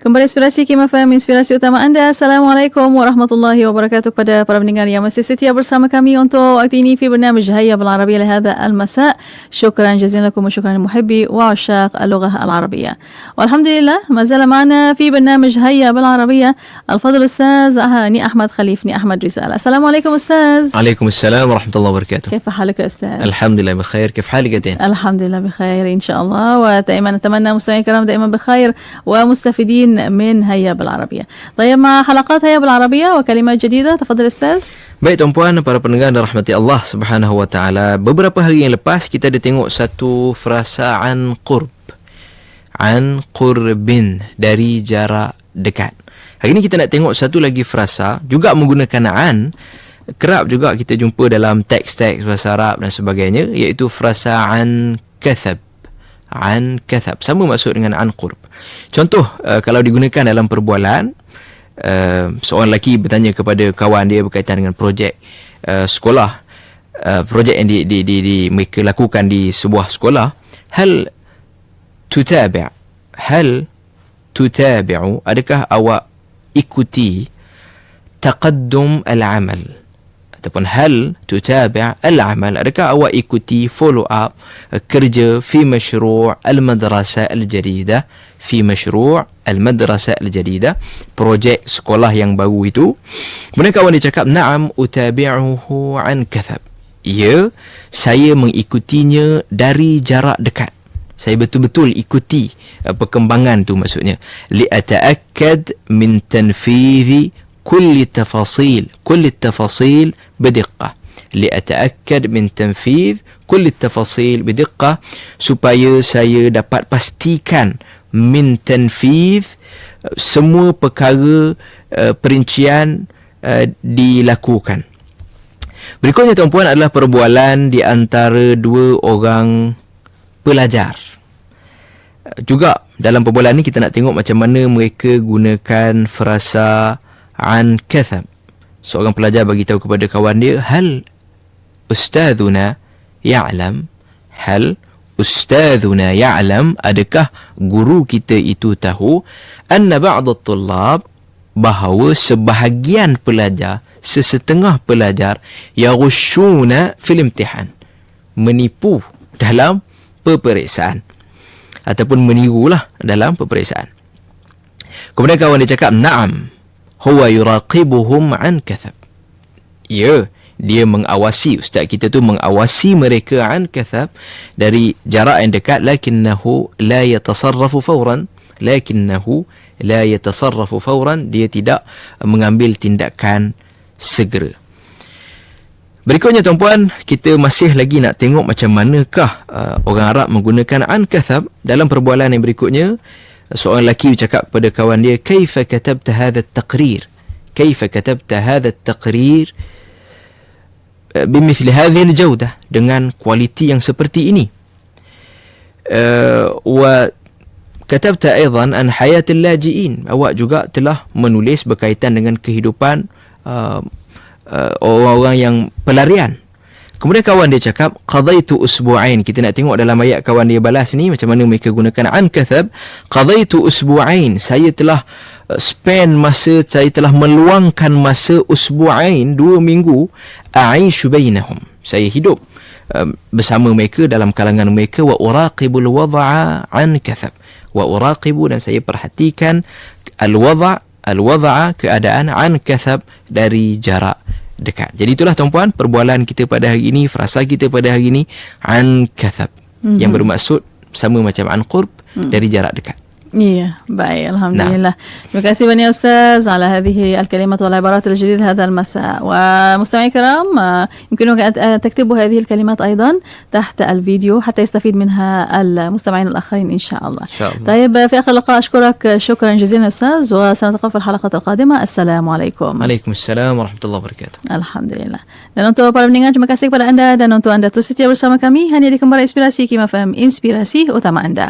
Kembali inspirasi Kim FM, inspirasi utama anda. Assalamualaikum warahmatullahi wabarakatuh kepada para pendengar yang masih setia bersama kami untuk waktu ini في برنامج هيا بالعربية لهذا المساء. شكرا جزيلا لكم وشكرا لمحبي وعشاق اللغة العربية. والحمد لله ما زال معنا في برنامج هيا بالعربية الفضل الأستاذ هاني أحمد خليفني أحمد رسالة. السلام عليكم أستاذ. عليكم السلام ورحمة الله وبركاته كيف حالك أستاذ؟ الحمد لله بخير كيف حالك أنت؟ الحمد لله بخير إن شاء الله ودائما نتمنى مستمعي الكرام دائما بخير ومستفيدين من هيا بالعربية طيب مع حلقات هيا بالعربية وكلمات جديدة تفضل أستاذ Baik tuan-puan para pendengar dan rahmati Allah Subhanahu wa taala. Beberapa hari yang lepas kita ada tengok satu frasa an qurb. An qurbin dari jarak dekat. Hari ini kita nak tengok satu lagi frasa juga menggunakan an kerap juga kita jumpa dalam teks-teks bahasa Arab dan sebagainya iaitu frasa an kathab. An kathab sama maksud dengan an qurb. Contoh uh, kalau digunakan dalam perbualan uh, seorang lelaki bertanya kepada kawan dia berkaitan dengan projek uh, sekolah. Uh, projek yang di, di, di, di, mereka lakukan di sebuah sekolah hal tutabi' hal tutabi'u adakah awak ikuti taqaddum al-amal ataupun hal tutabi' al-amal. Adakah awak ikuti follow up uh, kerja fi masyru' al-madrasah al-jadidah fi masyru' al-madrasah al-jadidah projek sekolah yang baru itu. Kemudian kawan dia cakap na'am utabi'uhu an kathab. Ya saya mengikutinya dari jarak dekat. Saya betul-betul ikuti uh, perkembangan tu maksudnya. Li ataakkad min tanfidhi كل التفاصيل كل التفاصيل بدقة لأتأكد من تنفيذ كل التفاصيل بدقة supaya saya dapat pastikan min tanfidh semua perkara uh, perincian uh, dilakukan berikutnya tuan-puan adalah perbualan di antara dua orang pelajar juga dalam perbualan ni kita nak tengok macam mana mereka gunakan frasa an kathab. Seorang pelajar bagi tahu kepada kawan dia, hal ustazuna ya'lam? Hal ustazuna ya'lam? Adakah guru kita itu tahu anna ba'd at-tullab bahawa sebahagian pelajar sesetengah pelajar yaghushuna fil imtihan menipu dalam peperiksaan ataupun menirulah dalam peperiksaan? Kemudian kawan dia cakap na'am huwa yuraqibuhum an kathab. Ya, dia mengawasi ustaz kita tu mengawasi mereka an kathab dari jarak yang dekat lakinnahu la yatasarrafu fawran lakinnahu la yatasarrafu fawran dia tidak mengambil tindakan segera. Berikutnya tuan-puan, kita masih lagi nak tengok macam manakah uh, orang Arab menggunakan an kathab dalam perbualan yang berikutnya seorang lelaki bercakap kepada kawan dia kaifa katabta hadha at-taqrir? Kaifa katabta hadha at-taqrir? Bimithli hadhihi al-jawda dengan kualiti yang seperti ini. Uh, wa katabta aidan an hayat al-lajiin awak juga telah menulis berkaitan dengan kehidupan uh, uh, orang-orang yang pelarian Kemudian kawan dia cakap qadaitu usbu'ain. Kita nak tengok dalam ayat kawan dia balas ni macam mana mereka gunakan an kathab. Qadaitu usbu'ain. Saya telah uh, spend masa saya telah meluangkan masa usbu'ain dua minggu a'ishu bainahum. Saya hidup uh, bersama mereka dalam kalangan mereka wa uraqibul wad'a an kathab. Wa uraqibu dan saya perhatikan al wad'a al wad'a keadaan an kathab dari jarak dekat. Jadi itulah tuan-puan perbualan kita pada hari ini, frasa kita pada hari ini an kathab mm-hmm. yang bermaksud sama macam an qurb mm. dari jarak dekat. إيه باي الحمد نعم. لله مكاسي بني أستاذ على هذه الكلمات والعبارات الجديدة هذا المساء. ومستمعي الكرام يمكنك أن تكتبوا هذه الكلمات أيضا تحت الفيديو حتى يستفيد منها المستمعين الآخرين إن شاء الله, إن شاء الله. طيب في آخر اللقاء أشكرك شكرا جزيلا أستاذ وسنتقابل في الحلقة القادمة. السلام عليكم. عليكم السلام ورحمة الله وبركاته. الحمد لله dan untuk para pendengar terima kasih kepada anda dan untuk anda terus setia bersama kami hanya di kembali inspirasi Kim FM inspirasi utama anda